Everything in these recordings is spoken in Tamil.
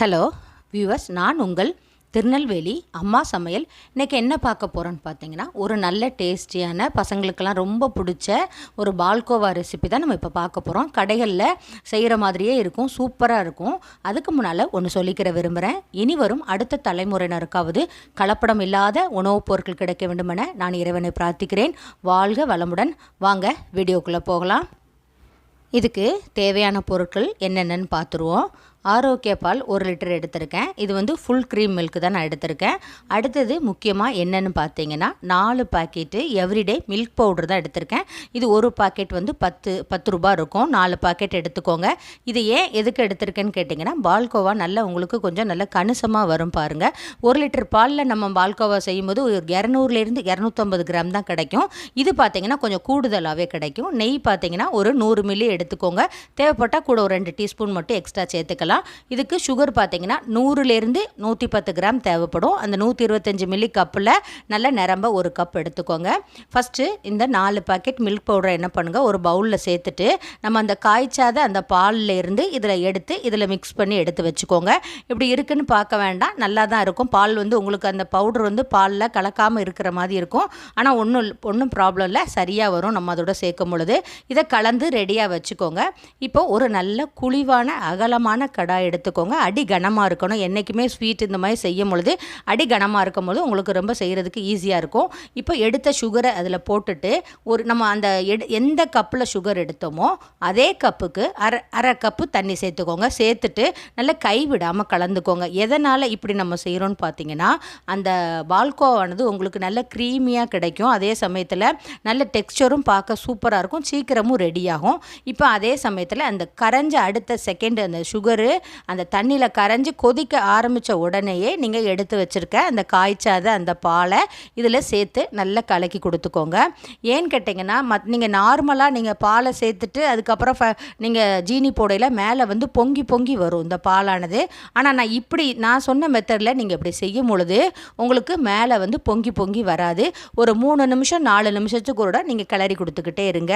ஹலோ வியூவர்ஸ் நான் உங்கள் திருநெல்வேலி அம்மா சமையல். இன்றைக்கி என்ன பார்க்க போகிறோன்னு பார்த்தீங்கன்னா ஒரு நல்ல டேஸ்டியான பசங்களுக்கெல்லாம் ரொம்ப பிடிச்ச ஒரு பால்கோவா ரெசிபி தான் நம்ம இப்போ பார்க்க போகிறோம் கடைகளில் செய்கிற மாதிரியே இருக்கும் சூப்பராக இருக்கும். அதுக்கு முன்னால் ஒன்று சொல்லிக்கிற விரும்புகிறேன் இனி வரும் அடுத்த தலைமுறையினருக்காவது கலப்படம் இல்லாத உணவுப் பொருட்கள் கிடைக்க வேண்டுமென நான் இறைவனை பிரார்த்திக்கிறேன். வாழ்க வளமுடன். வாங்க வீடியோக்குள்ளே போகலாம். இதுக்கு தேவையான பொருட்கள் என்னென்னு பார்த்துருவோம். ஆரோக்கிய பால் ஒரு லிட்டர் எடுத்திருக்கேன். இது வந்து ஃபுல் க்ரீம் மில்க் தான் நான் எடுத்திருக்கேன். அடுத்தது முக்கியமாக என்னென்னு பார்த்தீங்கன்னா நாலு பாக்கெட்டு எவ்ரிடே மில்க் பவுடர் தான் எடுத்திருக்கேன். இது ஒரு பாக்கெட் வந்து பத்து பத்து ரூபா இருக்கும். நாலு பாக்கெட் எடுத்துக்கோங்க. இது ஏன் எதுக்கு எடுத்திருக்கேன்னு கேட்டிங்கன்னா பால்கோவா நல்லா உங்களுக்கு கொஞ்சம் நல்ல கணிசமாக வரும் பாருங்கள் ஒரு லிட்டர் பாலில் நம்ம பால்கோவா செய்யும்போது ஒரு இரநூறுலேருந்து இரநூத்தம்பது கிராம் தான் கிடைக்கும். இது பார்த்தீங்கன்னா கொஞ்சம் கூடுதலாகவே கிடைக்கும். நெய் பார்த்தீங்கன்னா ஒரு நூறு மில்லி எடுத்துக்கோங்க. தேவைப்பட்டால் கூட ஒரு ரெண்டு டீஸ்பூன் மட்டும் எக்ஸ்ட்ரா சேர்த்துக்கலாம். இதுக்கு சுகர் பார்த்தீங்கன்னா நூறுலேருந்து நூற்றி பத்து கிராம் தேவைப்படும். அந்த நூற்றி இருபத்தஞ்சி மில்லி கப்பில் நல்ல நிரம்ப ஒரு கப் எடுத்துக்கோங்க. ஃபஸ்ட்டு இந்த நாலு பாக்கெட் மில்க் பவுடரை என்ன பண்ணுங்கள் ஒரு பவுலில் சேர்த்துட்டு நம்ம அந்த காய்ச்சாத அந்த பாலில் இருந்து இதில் எடுத்து இதில் மிக்ஸ் பண்ணி எடுத்து வச்சுக்கோங்க. இப்படி இருக்குன்னு பார்க்க வேண்டாம். நல்லா தான் இருக்கும். பால் வந்து உங்களுக்கு அந்த பவுடர் வந்து பாலில் கலக்காமல் இருக்கிற மாதிரி இருக்கும். ஆனால் ஒன்றும் ஒன்றும் ப்ராப்ளம் இல்லை. சரியாக வரும். நம்ம அதோட சேர்க்கும் பொழுது. இதை கலந்து ரெடியாக வச்சுக்கோங்க. இப்போ ஒரு நல்ல குழிவான அகலமான கடாய் எடுத்துக்கோங்க. அடி கனமாக இருக்கணும். என்றைக்குமே ஸ்வீட் இந்த மாதிரி செய்யும் பொழுது அடி கனமாக இருக்கும் போது உங்களுக்கு ரொம்ப செய்கிறதுக்கு ஈஸியாக இருக்கும். இப்போ எடுத்த சுகரை அதில் போட்டுட்டு ஒரு நம்ம அந்த எடு எந்த கப்பில் சுகர் எடுத்தோமோ அதே கப்புக்கு அரை அரை கப்பு தண்ணி சேர்த்துக்கோங்க. சேர்த்துட்டு நல்லா கை விடாமல் கலந்துக்கோங்க. எதனால் இப்படி நம்ம செய்கிறோன்னு பார்த்தீங்கன்னா அந்த பால்கோவானது உங்களுக்கு நல்ல க்ரீமியாக கிடைக்கும். அதே சமயத்தில் நல்ல டெக்ஸ்சரும் பார்க்க சூப்பராக இருக்கும். சீக்கிரமும் ரெடி ஆகும். இப்போ அதே சமயத்தில் அந்த கரைஞ்ச அடுத்த செகண்ட் அந்த சுகரு அந்த தண்ணியில் கரைஞ்சி கொதிக்க ஆரம்பித்த உடனேயே நீங்கள் எடுத்து வச்சுருக்க அந்த காய்ச்சாத அந்த பாலை இதில் சேர்த்து நல்லா கலக்கி கொடுத்துக்கோங்க. ஏன்னு கேட்டிங்கன்னா மத் நீங்கள் நார்மலாக நீங்கள் பாலை சேர்த்துட்டு அதுக்கப்புறம் ஃப நீங்கள் ஜீனி போடையில் மேலே வந்து பொங்கி பொங்கி வரும் இந்த பாலானது. ஆனால் நான் இப்படி நான் சொன்ன மெத்தடில் நீங்கள் இப்படி செய்யும் பொழுது உங்களுக்கு மேலே வந்து பொங்கி பொங்கி வராது. ஒரு மூணு நிமிஷம் நாலு நிமிஷத்துக்கு கூட நீங்கள் கிளறி கொடுத்துக்கிட்டே இருங்க.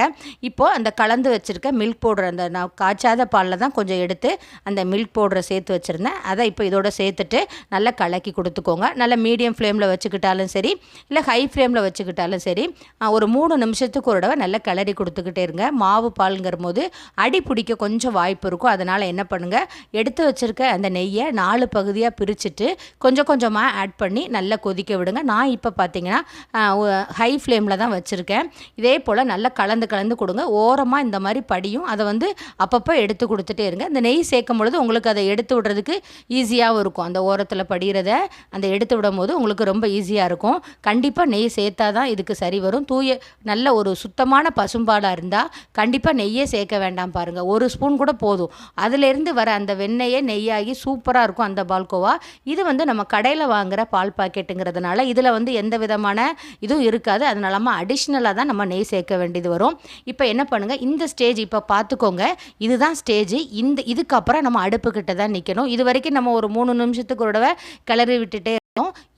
இப்போது அந்த கலந்து வச்சுருக்க மில்க் பவுடர் அந்த நான் காய்ச்சாத பாலில் தான் கொஞ்சம் எடுத்து அந்த மில்க் பவுடரை சேர்த்து வச்சுருந்தேன். அதை இப்போ இதோட சேர்த்துட்டு நல்லா கலக்கி கொடுத்துக்கோங்க. நல்லா மீடியம் ஃப்ளேமில் வச்சுக்கிட்டாலும் சரி இல்லை ஹை ஃப்ளேமில் வச்சுக்கிட்டாலும் சரி ஒரு மூணு நிமிஷத்துக்கு ஒரு தடவை நல்லா கிளறி கொடுத்துக்கிட்டே இருங்க. மாவு பாலுங்கிற போது அடி பிடிக்க கொஞ்சம் வாய்ப்பு இருக்கும். அதனால் என்ன பண்ணுங்கள் எடுத்து வச்சுருக்க அந்த நெய்யை நாலு பகுதியாக பிரிச்சுட்டு கொஞ்சம் கொஞ்சமாக ஆட் பண்ணி நல்லா கொதிக்க விடுங்க. நான் இப்போ பார்த்தீங்கன்னா ஹை ஃப்ளேமில் தான் வச்சுருக்கேன். இதே போல் நல்லா கலந்து கலந்து கொடுங்க. ஓரமாக இந்த மாதிரி படியும். அதை வந்து அப்பப்போ எடுத்து கொடுத்துட்டே இருங்க. இந்த நெய் சேர்க்கும் பொழுது உங்களுக்கு அதை எடுத்து விடுறதுக்கு ஈஸியாகவும் இருக்கும். அந்த ஓரத்தில் படிகிறத அந்த எடுத்து விடும் போது உங்களுக்கு ரொம்ப ஈஸியாக இருக்கும். கண்டிப்பாக நெய் சேர்த்தா தான் இதுக்கு சரி வரும். தூய நல்ல ஒரு சுத்தமான பசும்பாலாக இருந்தால் கண்டிப்பாக நெய்யே சேர்க்க வேண்டாம் பாருங்கள் ஒரு ஸ்பூன் கூட போதும். அதுலேருந்து வர அந்த வெண்ணெயே நெய்யாகி சூப்பராக இருக்கும் அந்த பால்கோவா. இது வந்து நம்ம கடையில் வாங்குகிற பால் பாக்கெட்டுங்கிறதுனால இதில் வந்து எந்த விதமான இதுவும் இருக்காது. அதனால நம்ம அடிஷ்னலாக தான் நம்ம நெய் சேர்க்க வேண்டியது வரும். இப்போ என்ன பண்ணுங்கள் இந்த ஸ்டேஜ் இப்போ பார்த்துக்கோங்க இதுதான் ஸ்டேஜ் இந்த இதுக்கப்புறம் நம்ம அடுப்புக்கிட்ட தான் நிற்கணும் இது வரைக்கும் நம்ம ஒரு மூணு நிமிஷத்துக்கு ஒரு தடவை கிளறி விட்டுட்டே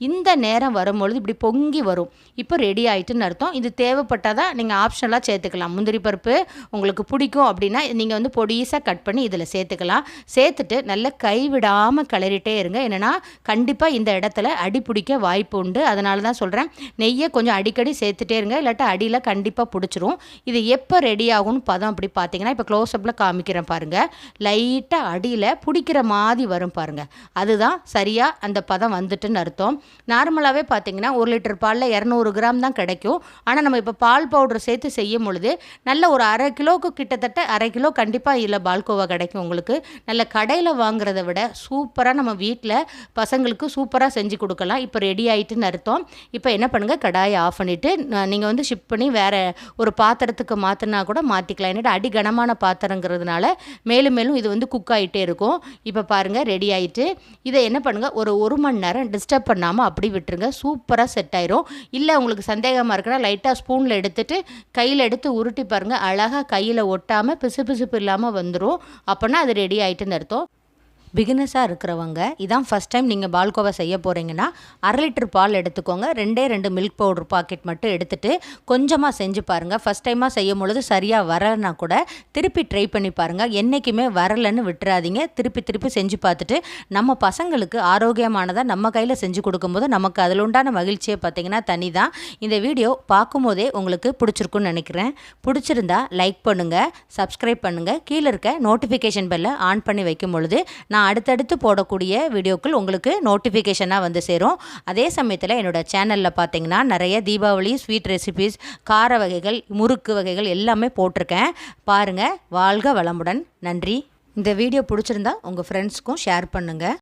இந்த நேரம் வரும்பொழுது இப்படி பொங்கி வரும். இப்போ ரெடி ஆயிட்டுன்னு அர்த்தம். இது தேவைப்பட்டால் தான் நீங்கள் ஆப்ஷனலாக சேர்த்துக்கலாம். முந்திரி பருப்பு உங்களுக்கு பிடிக்கும் அப்படின்னா நீங்கள் வந்து பொடிசாக கட் பண்ணி இதில் சேர்த்துக்கலாம். சேர்த்துட்டு நல்லா கைவிடாமல் கிளறிட்டே இருங்க. என்னென்னா கண்டிப்பாக இந்த இடத்துல அடி பிடிக்க வாய்ப்பு உண்டு. அதனால தான் சொல்கிறேன் நெய்யை கொஞ்சம் அடிக்கடி சேர்த்துட்டே இருங்க. இல்லாட்டா அடியில் கண்டிப்பாக பிடிச்சிரும். இது எப்போ ரெடி ஆகும்னு பதம் அப்படி பார்த்தீங்கன்னா இப்போ க்ளோஸ்அப்பில் காமிக்கிறேன் பாருங்கள் லைட்டாக அடியில் பிடிக்கிற மாதிரி வரும் பாருங்கள் அதுதான் சரியாக அந்த பதம் வந்துட்டுன்னு அர்த்தம் நார்மலாகவே பார்த்தீங்கன்னா ஒரு லிட்டர் பாலில் இரநூறு கிராம் தான் கிடைக்கும். ஆனால் நம்ம இப்போ பால் பவுடர் சேர்த்து செய்யும் பொழுது நல்ல ஒரு அரை கிலோவுக்கு கிட்டத்தட்ட அரை கிலோ கண்டிப்பாக இதில் பால்கோவா கிடைக்கும் உங்களுக்கு. நல்ல கடையில் வாங்குறத விட சூப்பராக நம்ம வீட்டில் பசங்களுக்கு சூப்பராக செஞ்சு கொடுக்கலாம். இப்போ ரெடி ஆயிட்டுன்னு அர்த்தம். இப்போ என்ன பண்ணுங்கள் கடாயை ஆஃப் பண்ணிவிட்டு நீங்கள் வந்து ஷிஃப்ட் பண்ணி வேறு ஒரு பாத்திரத்துக்கு மாற்றினா கூட மாற்றிக்கலாம் என்னோட அடி கனமான பாத்திரங்கிறதுனால மேலும் மேலும் இது வந்து குக் ஆகிட்டே இருக்கும். இப்போ பாருங்கள் ரெடி ஆகிட்டு இதை என்ன பண்ணுங்கள் ஒரு ஒரு மணி நேரம் டிஸ்டர்ப் பண்ணாமல் அப்படி விட்டுருங்க. சூப்பராக செட் ஆயிரும். இல்லை உங்களுக்கு சந்தேகமாக இருக்குன்னா லைட்டாக ஸ்பூனில் எடுத்துட்டு கையில் எடுத்து உருட்டி பாருங்கள் அழகாக கையில் ஒட்டாமல் பிசு பிசுப்பு இல்லாமல் வந்துடும் அப்போனா அது ரெடி ஆகிட்டுன்னு அர்த்தம். பிகினஸாக இருக்கிறவங்க இதான் ஃபஸ்ட் டைம் நீங்கள் பால்கோவா செய்ய போகிறீங்கன்னா அரை லிட்டர் பால் எடுத்துக்கோங்க. ரெண்டே ரெண்டு மில்க் பவுடர் பாக்கெட் மட்டும் எடுத்துட்டு கொஞ்சமாக செஞ்சு பாருங்கள் ஃபஸ்ட் டைமாக செய்யும் பொழுது சரியாக வரலைன்னா கூட திருப்பி ட்ரை பண்ணி பாருங்கள் என்றைக்குமே வரலைன்னு விட்டுறாதீங்க. திருப்பி திருப்பி செஞ்சு பார்த்துட்டு நம்ம பசங்களுக்கு ஆரோக்கியமானதாக நம்ம கையில் செஞ்சு கொடுக்கும்போது நமக்கு அதில் உண்டான மகிழ்ச்சியை பார்த்தீங்கன்னா தனி தான் இந்த வீடியோ பார்க்கும்போதே உங்களுக்கு பிடிச்சிருக்குன்னு நினைக்கிறேன். பிடிச்சிருந்தா லைக் பண்ணுங்கள் சப்ஸ்கிரைப் பண்ணுங்கள் கீழே இருக்க நோட்டிஃபிகேஷன் பெல்லை ஆன் பண்ணி வைக்கும் பொழுது நான் அடுத்தடுத்து போடக்கூடிய வீடியோக்கள் உங்களுக்கு நோட்டிஃபிகேஷனாக வந்து சேரும். அதே சமயத்தில் என்னோட சேனலில் பார்த்தீங்கன்னா நிறைய தீபாவளி ஸ்வீட் ரெசிபீஸ் கார வகைகள் முறுக்கு வகைகள் எல்லாமே போட்டிருக்கேன். பாருங்கள் வாழ்க வளமுடன். நன்றி. இந்த வீடியோ பிடிச்சிருந்தா உங்கள் ஃப்ரெண்ட்ஸ்க்கும் ஷேர் பண்ணுங்கள்